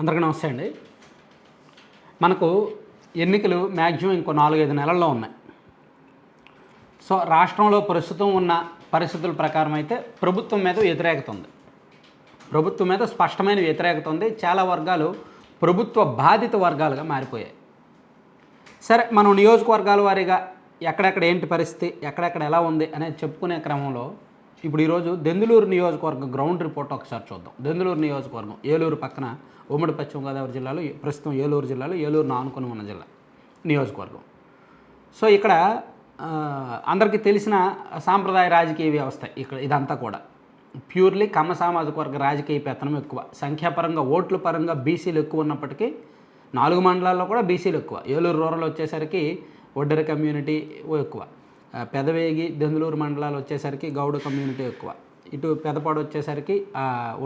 అందరికీ నమస్తే అండి. మనకు ఎన్నికలు మ్యాక్సిమం ఇంకో నాలుగైదు నెలల్లో ఉన్నాయి. సో రాష్ట్రంలో ప్రస్తుతం ఉన్న పరిస్థితుల ప్రకారం అయితే ప్రభుత్వం మీద వ్యతిరేకత ఉంది ప్రభుత్వం మీద స్పష్టమైన వ్యతిరేకత ఉంది. చాలా వర్గాలు ప్రభుత్వ బాధిత వర్గాలుగా మారిపోయాయి. సరే మనం నియోజకవర్గాల వారీగా ఎక్కడెక్కడ ఏంటి పరిస్థితి ఎక్కడెక్కడ ఎలా ఉంది అనేది చెప్పుకునే క్రమంలో ఇప్పుడు ఈరోజు దెందులూరు నియోజకవర్గం గ్రౌండ్ రిపోర్ట్ ఒకసారి చూద్దాం. దెందులూరు నియోజకవర్గం ఏలూరు పక్కన ఉమ్మడి పశ్చిమ గోదావరి జిల్లాలో ప్రస్తుతం ఏలూరు జిల్లాలో ఏలూరు నానుకొని ఉన్న జిల్లా నియోజకవర్గం. సో ఇక్కడ అందరికీ తెలిసిన సాంప్రదాయ రాజకీయ వ్యవస్థ ఇక్కడ ఇదంతా కూడా. ప్యూర్లీ కమ్మ సామాజిక వర్గ రాజకీయ పెత్తనం ఎక్కువ. సంఖ్యాపరంగా ఓట్ల పరంగా బీసీలు ఎక్కువ ఉన్నప్పటికీ నాలుగు మండలాల్లో కూడా బీసీలు ఎక్కువ. ఏలూరు రూరల్ వచ్చేసరికి ఒడ్డెర కమ్యూనిటీ ఎక్కువ. పెదవేగి దెందులూరు మండలాలు వచ్చేసరికి గౌడ కమ్యూనిటీ ఎక్కువ. ఇటు పెదపాడు వచ్చేసరికి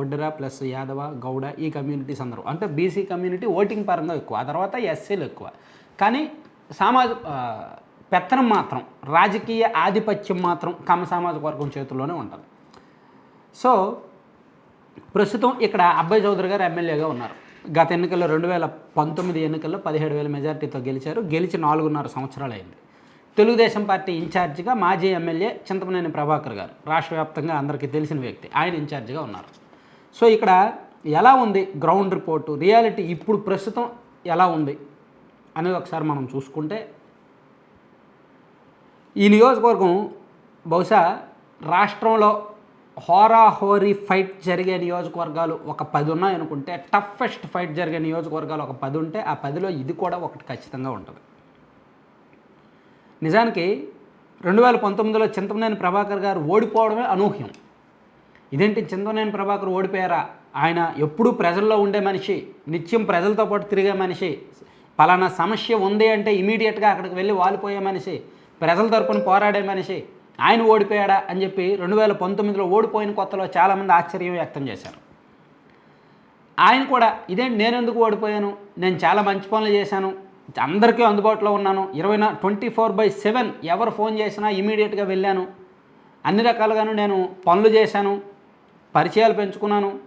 ఒడ్డర ప్లస్ యాదవ గౌడ ఈ కమ్యూనిటీస్ అందరూ అంటే బీసీ కమ్యూనిటీ ఓటింగ్ పరంగా ఎక్కువ. ఆ తర్వాత ఎస్సీలు ఎక్కువ. కానీ సామాజ పెత్తనం మాత్రం రాజకీయ ఆధిపత్యం మాత్రం కమ సామాజిక వర్గం చేతుల్లోనే ఉంటుంది. సో ప్రస్తుతం ఇక్కడ అబ్బాయి చౌదరి గారు ఎమ్మెల్యేగా ఉన్నారు. గత ఎన్నికల్లో రెండు వేల పంతొమ్మిది ఎన్నికల్లో పదిహేడు వేల మెజార్టీతో గెలిచారు. గెలిచి నాలుగున్నర సంవత్సరాలు అయింది తెలుగుదేశం పార్టీ ఇన్ఛార్జిగా మాజీ ఎమ్మెల్యే చింతమనేని ప్రభాకర్ గారు రాష్ట్ర వ్యాప్తంగా అందరికీ తెలిసిన వ్యక్తి. ఆయన ఇన్ఛార్జిగా ఉన్నారు. సో ఇక్కడ ఎలా ఉంది గ్రౌండ్ రిపోర్టు? రియాలిటీ ఇప్పుడు ప్రస్తుతం ఎలా ఉంది అనేది ఒకసారి మనం చూసుకుంటే ఈ నియోజకవర్గం బహుశా రాష్ట్రంలో హోరాహోరీ ఫైట్ జరిగే నియోజకవర్గాలు ఒక పది ఉన్నాయనుకుంటే టఫెస్ట్ ఫైట్ జరిగే నియోజకవర్గాలు ఒక పది ఉంటే ఆ పదిలో ఇది కూడా ఒకటి ఖచ్చితంగా ఉంటుంది. నిజానికి రెండు వేల పంతొమ్మిదిలో చింతమనేని ప్రభాకర్ గారు ఓడిపోవడమే అనూహ్యం. ఇదేంటి చింతమనేని ప్రభాకర్ ఓడిపోయారా? ఆయన ఎప్పుడూ ప్రజల్లో ఉండే మనిషి నిత్యం ప్రజలతో పాటు తిరిగే మనిషి పలానా సమస్య ఉంది అంటే ఇమీడియట్గా అక్కడికి వెళ్ళి వాలిపోయే మనిషి ప్రజల తరపున పోరాడే మనిషి ఆయన ఓడిపోయాడా అని చెప్పి రెండు వేల పంతొమ్మిదిలో ఓడిపోయిన కొత్తలో చాలామంది ఆశ్చర్యం వ్యక్తం చేశారు. ఆయన కూడా ఇదేంటి నేను ఎందుకు ఓడిపోయాను? నేను చాలా మంచి పనులు చేశాను. అందరికీ అందుబాటులో ఉన్నాను. ఇరవై నా ట్వంటీ ఫోర్ బై సెవెన్ ఎవరు ఫోన్ చేసినా ఇమీడియట్గా వెళ్ళాను. అన్ని రకాలుగాను నేను పనులు చేశాను పరిచయాలు పెంచుకున్నాను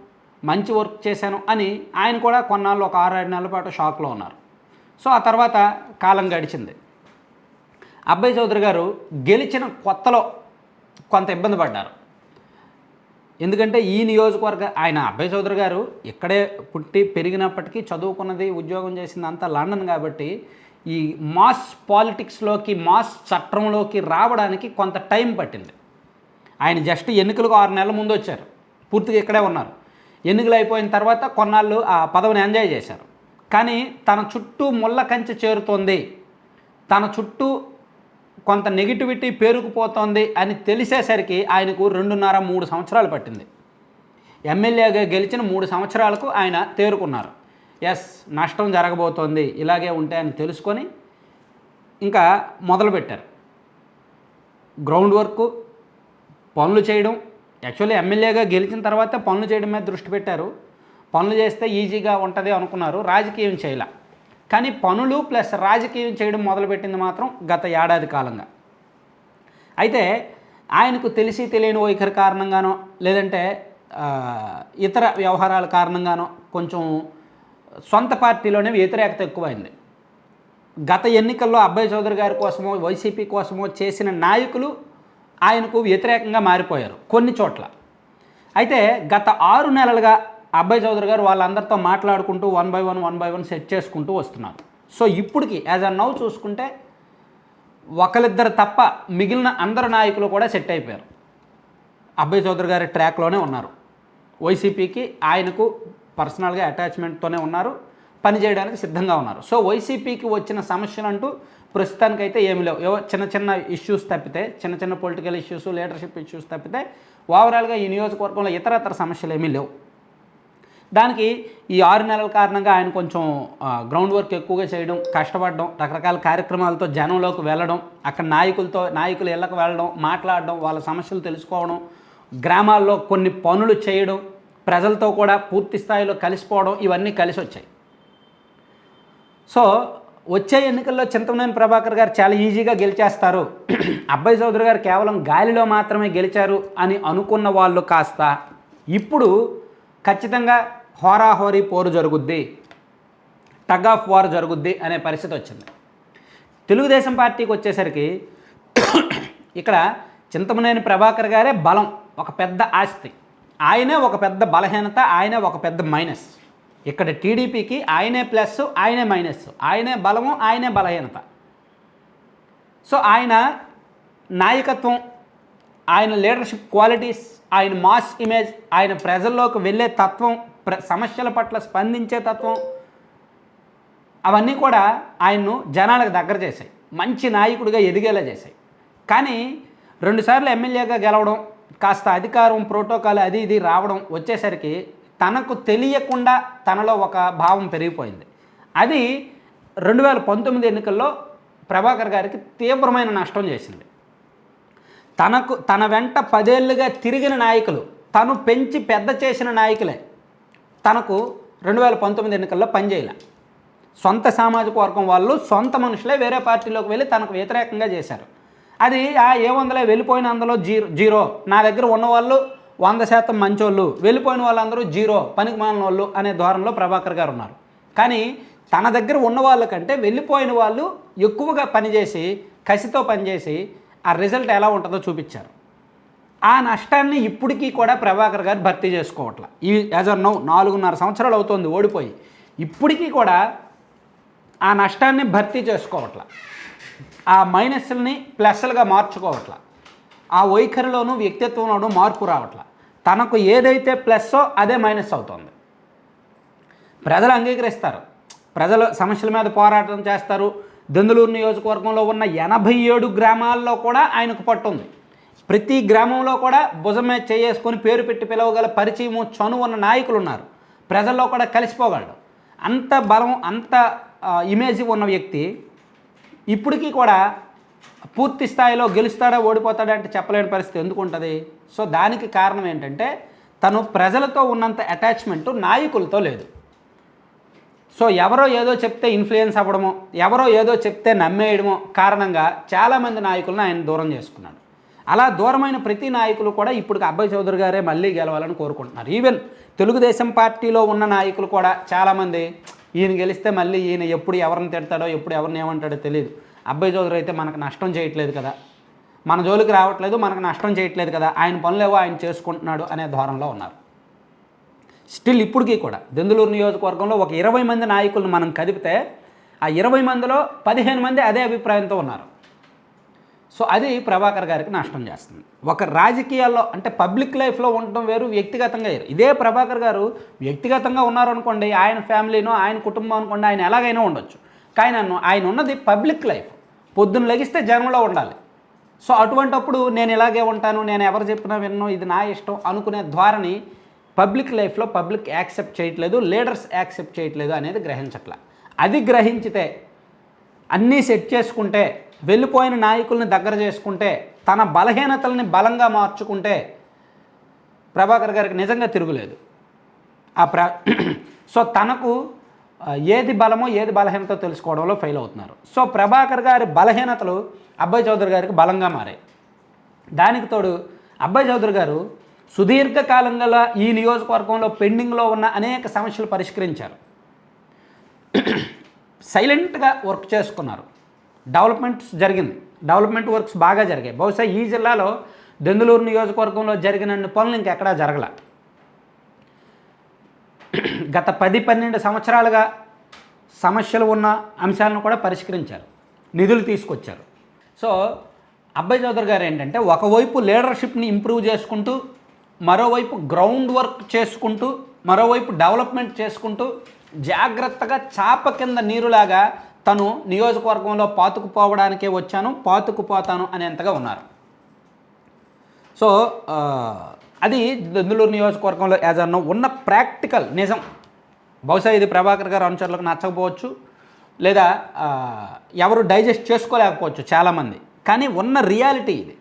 మంచి వర్క్ చేశాను అని ఆయన కూడా కొన్నాళ్ళు ఒక ఆరు ఏడు నెలల పాటు షాక్లో ఉన్నారు. సో ఆ తర్వాత కాలం గడిచింది. అబ్బాయి చౌదరి గారు గెలిచిన కొత్తలో కొంత ఇబ్బంది పడ్డారు. ఎందుకంటే ఈ నియోజకవర్గ ఆయన అబ్బాయి చౌదరి గారు ఇక్కడే పుట్టి పెరిగినప్పటికీ చదువుకున్నది ఉద్యోగం చేసింది అంతా లండన్ కాబట్టి ఈ మాస్ పాలిటిక్స్లోకి మాస్ చట్టంలోకి రావడానికి కొంత టైం పట్టింది. ఆయన జస్ట్ ఎన్నికలకు ఆరు నెలల ముందు వచ్చారు. పూర్తిగా ఇక్కడే ఉన్నారు. ఎన్నికలు అయిపోయిన తర్వాత కొన్నాళ్ళు ఆ పదవిని ఎంజాయ్ చేశారు. కానీ తన చుట్టూ ముళ్ళ కంచె చేరుతోంది. తన చుట్టూ కొంత నెగిటివిటీ పేరుకుపోతోంది అని తెలిసేసరికి ఆయనకు రెండున్నర మూడు సంవత్సరాలు పట్టింది. ఎమ్మెల్యేగా గెలిచిన మూడు సంవత్సరాలకు ఆయన తేరుకున్నారు. ఎస్ నష్టం జరగబోతోంది ఇలాగే ఉంటే అని తెలుసుకొని ఇంకా మొదలుపెట్టారు. గ్రౌండ్ వర్క్ పనులు చేయడం యాక్చువల్లీ ఎమ్మెల్యేగా గెలిచిన తర్వాత పనులు చేయడం మీద దృష్టి పెట్టారు. పనులు చేస్తే ఈజీగా ఉంటుంది అనుకున్నారు. రాజకీయం చేయలే. కానీ పనులు ప్లస్ రాజకీయం చేయడం మొదలుపెట్టింది మాత్రం గత ఏడాది కాలంగా. అయితే ఆయనకు తెలిసి తెలియని వైఖరి కారణంగానో లేదంటే ఇతర వ్యవహారాల కారణంగానో కొంచెం సొంత పార్టీలోనే వ్యతిరేకత ఎక్కువైంది. గత ఎన్నికల్లో అబ్బాయి చౌదరి గారి కోసమో వైసీపీ కోసమో చేసిన నాయకులు ఆయనకు వ్యతిరేకంగా మారిపోయారు కొన్ని చోట్ల. అయితే గత ఆరు నెలలుగా అబ్బాయి చౌదరి గారు వాళ్ళందరితో మాట్లాడుకుంటూ one by one one by one set చేసుకుంటూ వస్తున్నారు. సో ఇప్పటికి యాజ్ అ నౌ చూసుకుంటే ఒకరిద్దరు తప్ప మిగిలిన అందరు నాయకులు కూడా సెట్ అయిపోయారు. అబ్బాయి చౌదరి గారి ట్రాక్లోనే ఉన్నారు. వైసీపీకి ఆయనకు పర్సనల్గా అటాచ్మెంట్తోనే ఉన్నారు. పని చేయడానికి సిద్ధంగా ఉన్నారు. సో వైసీపీకి వచ్చిన సమస్యలు అంటూ ప్రస్తుతానికైతే ఏమి లేవు. ఏవో చిన్న చిన్న ఇష్యూస్ తప్పితే చిన్న చిన్న పొలిటికల్ ఇష్యూస్ లీడర్షిప్ ఇష్యూస్ తప్పితే ఓవరాల్గా ఈ నియోజకవర్గంలో ఇతరతర సమస్యలు ఏమీ లేవు. దానికి ఈ ఆరు నెలల కారణంగా ఆయన కొంచెం గ్రౌండ్ వర్క్ ఎక్కువగా చేయడం కష్టపడడం రకరకాల కార్యక్రమాలతో జనంలోకి వెళ్ళడం అక్కడ నాయకులతో నాయకులు ఇళ్ళకి వెళ్ళడం మాట్లాడడం వాళ్ళ సమస్యలు తెలుసుకోవడం గ్రామాల్లో కొన్ని పనులు చేయడం ప్రజలతో కూడా పూర్తి స్థాయిలో కలిసిపోవడం ఇవన్నీ కలిసి వచ్చాయి. సో వచ్చే ఎన్నికల్లో చింతమనేని ప్రభాకర్ గారు చాలా ఈజీగా గెలిచేస్తారు. అబ్బాయి చౌదరి గారు కేవలం గాలిలో మాత్రమే గెలిచారు అని అనుకున్న వాళ్ళు కాస్త ఇప్పుడు ఖచ్చితంగా హోరాహోరీ పోరు జరుగుద్ది టగ్ ఆఫ్ వార్ జరుగుద్ది అనే పరిస్థితి వచ్చింది. తెలుగుదేశం పార్టీకి వచ్చేసరికి ఇక్కడ చింతమనేని ప్రభాకర్ గారే బలం ఒక పెద్ద ఆస్తి. ఆయనే ఒక పెద్ద బలహీనత ఆయనే ఒక పెద్ద మైనస్. ఇక్కడ టీడీపీకి ఆయనే ప్లస్ ఆయనే మైనస్. ఆయనే బలము ఆయనే బలహీనత. సో ఆయన నాయకత్వం ఆయన లీడర్షిప్ క్వాలిటీస్ ఆయన మాస్ ఇమేజ్ ఆయన ప్రజల్లోకి వెళ్ళే తత్వం ప్ర సమస్యల పట్ల స్పందించే తత్వం. అవన్నీ కూడా ఆయన్ను జనాలకు దగ్గర చేశాయి. మంచి నాయకుడిగా ఎదిగేలా చేశాయి. కానీ రెండుసార్లు ఎమ్మెల్యేగా గెలవడం కాస్త అధికారం ప్రోటోకాల్ అది ఇది రావడం వచ్చేసరికి తనకు తెలియకుండా తనలో ఒక భావం పెరిగిపోయింది. అది రెండు వేల పంతొమ్మిది ఎన్నికల్లో ప్రభాకర్ గారికి తీవ్రమైన నష్టం చేసింది. తనకు తన వెంట పదేళ్ళుగా తిరిగిన నాయకులు తను పెంచి పెద్ద చేసిన నాయకులే. తనకు రెండు వేల పంతొమ్మిది ఎన్నికల్లో పనిచేయలే సొంత సామాజిక వర్గం వాళ్ళు సొంత మనుషులే వేరే పార్టీలోకి వెళ్ళి తనకు వ్యతిరేకంగా చేశారు. అది ఆ ఏ వందలే వెళ్ళిపోయిన అందులో జీరో జీరో. నా దగ్గర ఉన్నవాళ్ళు వంద శాతం మంచోళ్ళు వెళ్ళిపోయిన వాళ్ళందరూ జీరో పనికి మాలిన వాళ్ళు అనే ధోరణిలో ప్రభాకర్ గారు ఉన్నారు. కానీ తన దగ్గర ఉన్న వాళ్ళకంటే వెళ్ళిపోయిన వాళ్ళు ఎక్కువగా పనిచేసి కసితో పనిచేసి ఆ రిజల్ట్ ఎలా ఉంటుందో చూపించారు. ఆ నష్టాన్ని ఇప్పటికీ కూడా ప్రభాకర్ గారు భర్తీ చేసుకోవట్ల. ఈ యాజ్ ఆర్ నౌ నాలుగున్నర సంవత్సరాలు అవుతుంది ఓడిపోయి. ఇప్పటికీ కూడా ఆ నష్టాన్ని భర్తీ చేసుకోవట్ల. ఆ మైనస్ని ప్లస్లుగా మార్చుకోవట్ల. ఆ వైఖరిలోనూ వ్యక్తిత్వంలోనూ మార్పు రావట్ల. తనకు ఏదైతే ప్లస్సో అదే మైనస్ అవుతుంది. ప్రజలు అంగీకరిస్తారు. ప్రజలు సమస్యల మీద పోరాటం చేస్తారు. దెందులూరు నియోజకవర్గంలో ఉన్న ఎనభై ఏడు గ్రామాల్లో కూడా ఆయనకు పట్టు ఉంది ప్రతి గ్రామంలో కూడా భుజమే చేసుకొని పేరు పెట్టి పిలవగల పరిచయము చనువు ఉన్న నాయకులు ఉన్నారు. ప్రజల్లో కూడా కలిసిపోగలడు. అంత బలం అంత ఇమేజ్ ఉన్న వ్యక్తి ఇప్పటికీ కూడా పూర్తి స్థాయిలో గెలుస్తాడా ఓడిపోతాడా అంటే చెప్పలేని పరిస్థితి ఎందుకు ఉంటుంది? సో దానికి కారణం ఏంటంటే తను ప్రజలతో ఉన్నంత అటాచ్మెంటు నాయకులతో లేదు. సో ఎవరో ఏదో చెప్తే ఇన్ఫ్లుయెన్స్ అవ్వడమో ఎవరో ఏదో చెప్తే నమ్మేయడమో కారణంగా చాలామంది నాయకులను ఆయన దూరం చేసుకున్నాడు. అలా దూరమైన ప్రతి నాయకులు కూడా ఇప్పుడు అబ్బాయి చౌదరి గారే మళ్ళీ గెలవాలని కోరుకుంటున్నారు. ఈవెన్ తెలుగుదేశం పార్టీలో ఉన్న నాయకులు కూడా చాలామంది ఈయన గెలిస్తే మళ్ళీ ఈయన ఎప్పుడు ఎవరిని తిడతాడో ఎప్పుడు ఎవరిని ఏమంటాడో తెలియదు అబ్బాయి చౌదరి అయితే మనకు నష్టం చేయట్లేదు కదా. మన జోలికి రావట్లేదు మనకు నష్టం చేయట్లేదు కదా. ఆయన పనులేవో ఆయన చేసుకుంటున్నాడు అనే ధోరణిలో ఉన్నారు. స్టిల్ ఇప్పటికీ కూడా దెందులూరు నియోజకవర్గంలో ఒక ఇరవై మంది నాయకులను మనం కదిపితే ఆ ఇరవై మందిలో పదిహేను మంది అదే అభిప్రాయంతో ఉన్నారు. సో అది ప్రభాకర్ గారికి నష్టం చేస్తుంది. ఒక రాజకీయాల్లో అంటే పబ్లిక్ లైఫ్లో ఉండటం వేరు వ్యక్తిగతంగా వేరు. ఇదే ప్రభాకర్ గారు వ్యక్తిగతంగా ఉన్నారనుకోండి ఆయన ఫ్యామిలీనో ఆయన కుటుంబం అనుకోండి ఆయన ఎలాగైనా ఉండొచ్చు. కానీ నన్ను ఆయన ఉన్నది పబ్లిక్ లైఫ్. పొద్దున్న లెగిస్తే జనంలో ఉండాలి. సో అటువంటప్పుడు నేను ఇలాగే ఉంటాను నేను ఎవరు చెప్పినా విన్నో ఇది నా ఇష్టం అనుకునే ధోరణి పబ్లిక్ లైఫ్లో పబ్లిక్ యాక్సెప్ట్ చేయట్లేదు లీడర్స్ యాక్సెప్ట్ చేయట్లేదు అనేది గ్రహించట్ల. అది గ్రహించితే అన్నీ సెట్ చేసుకుంటే వెళ్ళిపోయిన నాయకుల్ని దగ్గర చేసుకుంటే తన బలహీనతల్ని బలంగా మార్చుకుంటే ప్రభాకర్ గారికి నిజంగా తిరుగులేదు. ఆ ప్ర సో తనకు ఏది బలమో ఏది బలహీనతో తెలుసుకోవడంలో ఫెయిల్ అవుతున్నారు. సో ప్రభాకర్ గారి బలహీనతలు అబ్బాయి చౌదరి గారికి బలంగా మారాయి. దానికి తోడు అబ్బాయి చౌదరి గారు సుదీర్ఘకాలంగా ఈ నియోజకవర్గంలో పెండింగ్లో ఉన్న అనేక సమస్యలు పరిష్కరించారు. సైలెంట్గా వర్క్ చేసుకున్నారు. డెవలప్మెంట్స్ జరిగింది. డెవలప్మెంట్ వర్క్స్ బాగా జరిగాయి. బహుశా ఈ జిల్లాలో దెందులూరు నియోజకవర్గంలో జరిగినన్ని పనులు ఇంకెక్కడా జరగల. గత పది పన్నెండు సంవత్సరాలుగా సమస్యలు ఉన్న అంశాలను కూడా పరిష్కరించారు. నిధులు తీసుకొచ్చారు. సో అబ్బాయి చౌదరి గారు ఏంటంటే ఒకవైపు లీడర్షిప్ని ఇంప్రూవ్ చేసుకుంటూ మరోవైపు గ్రౌండ్ వర్క్ చేసుకుంటూ మరోవైపు డెవలప్మెంట్ చేసుకుంటూ జాగ్రత్తగా చాప కింద నీరులాగా తను నియోజకవర్గంలో పాతుకుపోవడానికే వచ్చాను పాతుకుపోతాను అనేంతగా ఉన్నారు. సో అది దెందులూరు నియోజకవర్గంలో యాజ్ అన్న ఉన్న ప్రాక్టికల్ నిజం. బహుశా ఇది ప్రభాకర్ గారు అనుచరులకు నచ్చకపోవచ్చు లేదా ఎవరు డైజెస్ట్ చేసుకోలేకపోవచ్చు చాలామంది. కానీ ఉన్న రియాలిటీ ఇది.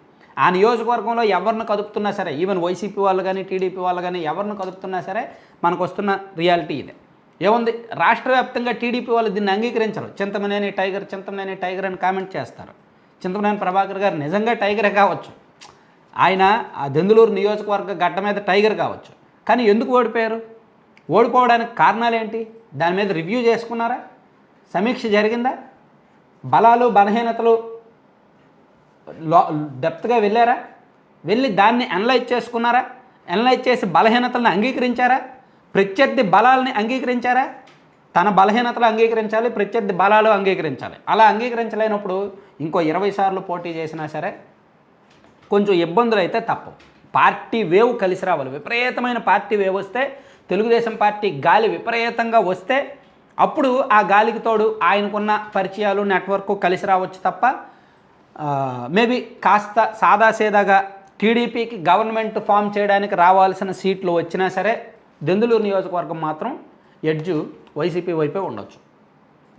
ఆ నియోజకవర్గంలో ఎవరిని కదుపుతున్నా సరే ఈవెన్ వైసీపీ వాళ్ళు కానీ టీడీపీ వాళ్ళు కానీ ఎవరిని కదుపుతున్నా సరే మనకు వస్తున్న రియాలిటీ ఇదే. ఏముంది? రాష్ట్ర వ్యాప్తంగా టీడీపీ వాళ్ళు దీన్ని అంగీకరించరు. చింతమనేని టైగర్ చింతమనేని టైగర్ అని కామెంట్ చేస్తారు. చింతమనేని ప్రభాకర్ గారు నిజంగా టైగరే కావచ్చు. ఆయన ఆ దెందులూరు నియోజకవర్గ గడ్డ మీద టైగర్ కావచ్చు. కానీ ఎందుకు ఓడిపోయారు? ఓడిపోవడానికి కారణాలు ఏంటి దాని మీద రివ్యూ చేసుకున్నారా? సమీక్ష జరిగిందా? బలాలు బలహీనతలు లో డెప్త్గా వెళ్ళారా? వెళ్ళి దాన్ని అనలైజ్ చేసుకున్నారా? అనలైజ్ చేసి బలహీనతలను అంగీకరించారా? ప్రత్యర్థి బలాలని అంగీకరించారా? తన బలహీనతలు అంగీకరించాలి ప్రత్యర్థి బలాలు అంగీకరించాలి. అలా అంగీకరించలేనప్పుడు ఇంకో ఇరవై సార్లు పోటీ చేసినా సరే కొంచెం ఇబ్బందులు అయితే తప్పవు పార్టీ వేవ్ కలిసి రావాలి. విపరీతమైన పార్టీ వేవ్ వస్తే తెలుగుదేశం పార్టీ గాలి విపరీతంగా వస్తే అప్పుడు ఆ గాలికి తోడు ఆయనకున్న పరిచయాలు నెట్వర్క్ కలిసి రావచ్చు తప్ప మేబీ కాస్త సాదాసీదాగా టీడీపీకి గవర్నమెంట్ ఫామ్ చేయడానికి రావాల్సిన సీట్లు వచ్చినా సరే దెందులూరు నియోజకవర్గం మాత్రం ఎడ్జు వైసీపీ వైపే ఉండొచ్చు.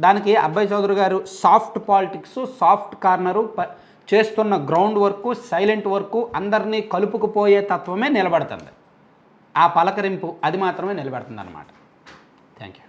దానికి అబ్బాయి చౌదరి గారు సాఫ్ట్ పాలిటిక్స్ సాఫ్ట్ కార్నరు ప- చేస్తున్న గ్రౌండ్ వర్క్ సైలెంట్ వర్క్ అందరినీ కలుపుకుపోయే తత్వమే నిలబడుతుంది. ఆ పలకరింపు అది మాత్రమే నిలబడుతుంది అనమాట థ్యాంక్ యూ